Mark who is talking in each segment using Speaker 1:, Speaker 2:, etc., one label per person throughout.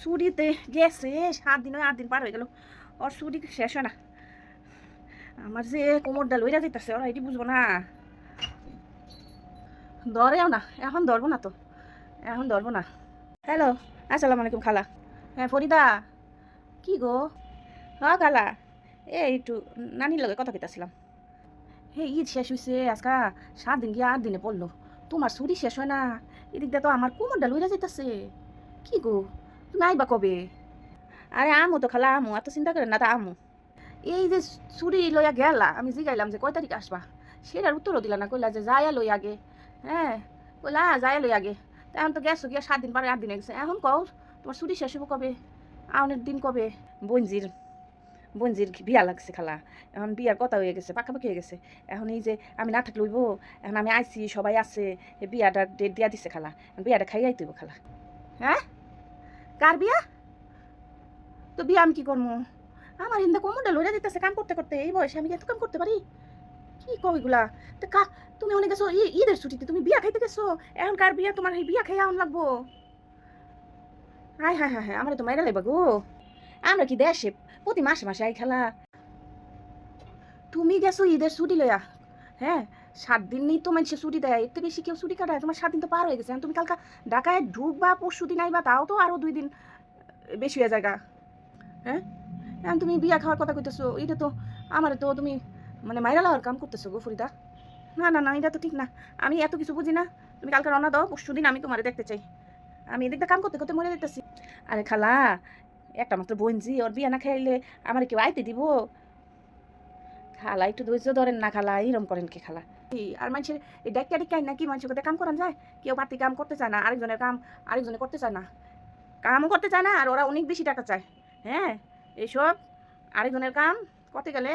Speaker 1: ছুটিতে গেছে সাত দিন আট দিন পার হয়ে গেল। ওর সুরি শেষ হয় না। আমার যে কোমর ডাল লইরা যেতেছে, ওরা এটি বুঝব না। ধরেও না, এখন ধরবো না তো। এখন ধরবো না। হ্যালো, আসসালামু আলাইকুম, খালা। হ্যাঁ ফরিদা। কি গো? হ্যাঁ খালা। এ, একটু নানির লগে কথা কইতাছিলাম। হে, ঈদ শেষ হয়েছে আজকা সাত দিন গিয়ে আট দিনে পড়ল। তোমার ছুটি শেষ হয় না। এদিকটা তো আমার কোমরটা লইরা যেতেছে। কি গো? তুমি আইবা কবে? আরে আমু তো খালা আমু, এত চিন্তা করেন না তা আমু। এই যে ছুরি লইয়া গেলা, আমি জিগাইলাম যে কয় তারিখ আসবা? সেটার উত্তরও দিলা না, কইলা যে যাইয়া লই আগে। হ্যাঁ কইলা যাইয়া লই আগে। তা এখন তো গেছো গিয়া সাত দিন পরে আট দিন গেছে। এখন কও, তোমার ছুটি শেষ হব কবে? আউনের দিন কবে? বঞ্জির বঞ্জির বিয়া লাগছে খালা। এখন বিয়ার কথা হয়ে গেছে, পাকাপাকি হয়ে গেছে। এখন এই যে আমি না থাকলে হইব, এখন আমি আইছি সবাই আছে বিয়াটা ডেট দিয়া দিছে খালা। বিয়াটা খাই আইতে হইব খালা। হ্যাঁ? কার বিয়া? তো বিয়া আমি কি করব? আমার হিন্দা কোমরটা লইয়া দিতেছে কাম করতে করতে, এই বয়সে আমি এত কাম করতে পারি? কি কও এগুলা? তো কা তুমি অনেক গেছো ঈদের ছুটিতে, তুমি বিয়া খাইতে গেছো? এখন কার বিয়া? তোমার বিয়া খাই আন লাগবো? হায় হায় হায় হায়, আমার তো মাইরা লাগবে গো। আমরা কি দেশে প্রতি মাসে মাসে আই খেলা। তুমি গেছো ঈদের ছুটি লইয়া হ্যাঁ? সাত দিন নেই তো মানুষের ছুটি দেয়। এর থেকে বেশি কেউ ছুটি কাটায়। তোমার সাত দিন তো পার হয়ে গেছে। তুমি কালকা ঢাকায় ঢুকবা, পরশু দিন আইবা, তাও তো আরও দুই দিন বেশি হয়ে জায়গা হ্যাঁ? তুমি বিয়া খাওয়ার কথা কইতেছো, এটা তো আমার তো তুমি মানে মাইরা লাওয়ার কাম করতেছো গো ফরিদা। না না না, এটা তো ঠিক না। আমি এত কিছু বুঝি না। তুমি কালকে রওনা দাও, পরশু দিন আমি তোমারে দেখতে চাই। আমি এদিকটা কাম করতে করতে মরে যেতেছি। আরে খালা, একটা মাত্র বোনজি ওর বিয়া না খাইলে আমার কেউ আইতে দিব? খালা, একটু ধৈর্য ধরেন না খালা, এরম করেন কি খালা? আর মানুষের এই ডাক্তার ডিক্কাই নাকি মানুষের কাম করান যায়? কেউ পাতি কাম করতে চায় না, আরেকজনের কাম, আরেকজনে করতে চায় না। কামও করতে চায় না, আর ওরা অনেক বেশি টাকা চায়। হ্যাঁ? এইসব আরেকজনের কাম করতে গেলে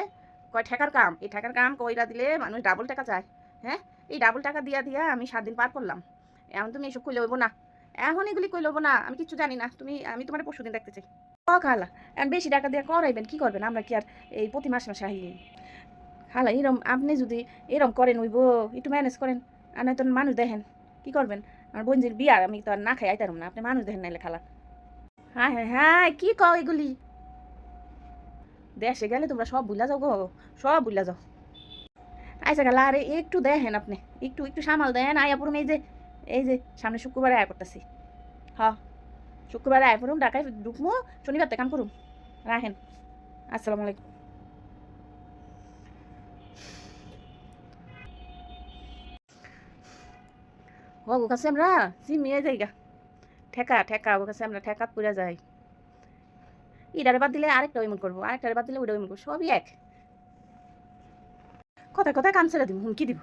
Speaker 1: কয় ঠেকার কাম? এই ঠেকার কাম কইরা দিলে মানুষ ডাবল টাকা চায়। হ্যাঁ? এই ডাবল টাকা দিয়া দিয়া আমি সাত দিন পার করলাম। এখন তুমি এসব কইলে হইব না। এখন এগুলি কই হইব না, আমি কিছু জানি না। তুমি, আমি তোমার পরশু দিন দেখতে চাই। খালা, এখন বেশি টাকা দিয়ে করাইবেন, কি করবেন? আমরা কি আর এই প্রতি মাসে মাসে আহি খালা এরম আপনি যদি এরম করেন হইব একটু ম্যানেজ করেন। আর নয়তো মানুষ দেখেন, কি করবেন? আমার বোনজির বিয়া, আমি তো আর না খাই, আইতারম না, আপনি মানুষ দেখেন নাইলে খালা। হ্যাঁ হ্যাঁ হ্যাঁ কি কও এগুলি? দেশে গেলে তোমরা সব বুঝলা যাও গো, সব বুঝলা যাও। আইসা গেলা, আরে একটু দেখেন আপনি, একটু একটু সামাল দেন, আয়া পড়ুম এই যে এই যে, সামনে শুক্রবারে আয়া করতেছি হ, শুক্রবারে আয়া পড়ুম ঢাকায় ঢুকমো, শনিবার তো কাম করুম। রাখেন, আসসালামু আলাইকুম। ও কাছে আমরা জিমিয়ে যাই গা ঠেকা ঠেকা ও কাছে আমরা ঠেকাত পুরা যাই ইডারে বাদ দিলে আরেকটা ওইমন করব আরেকটারে বাদ দিলে ওইটা ওইমন করব সবই এক। কথায় কথায় কান ছেড়ে দিব হুমকি দিব।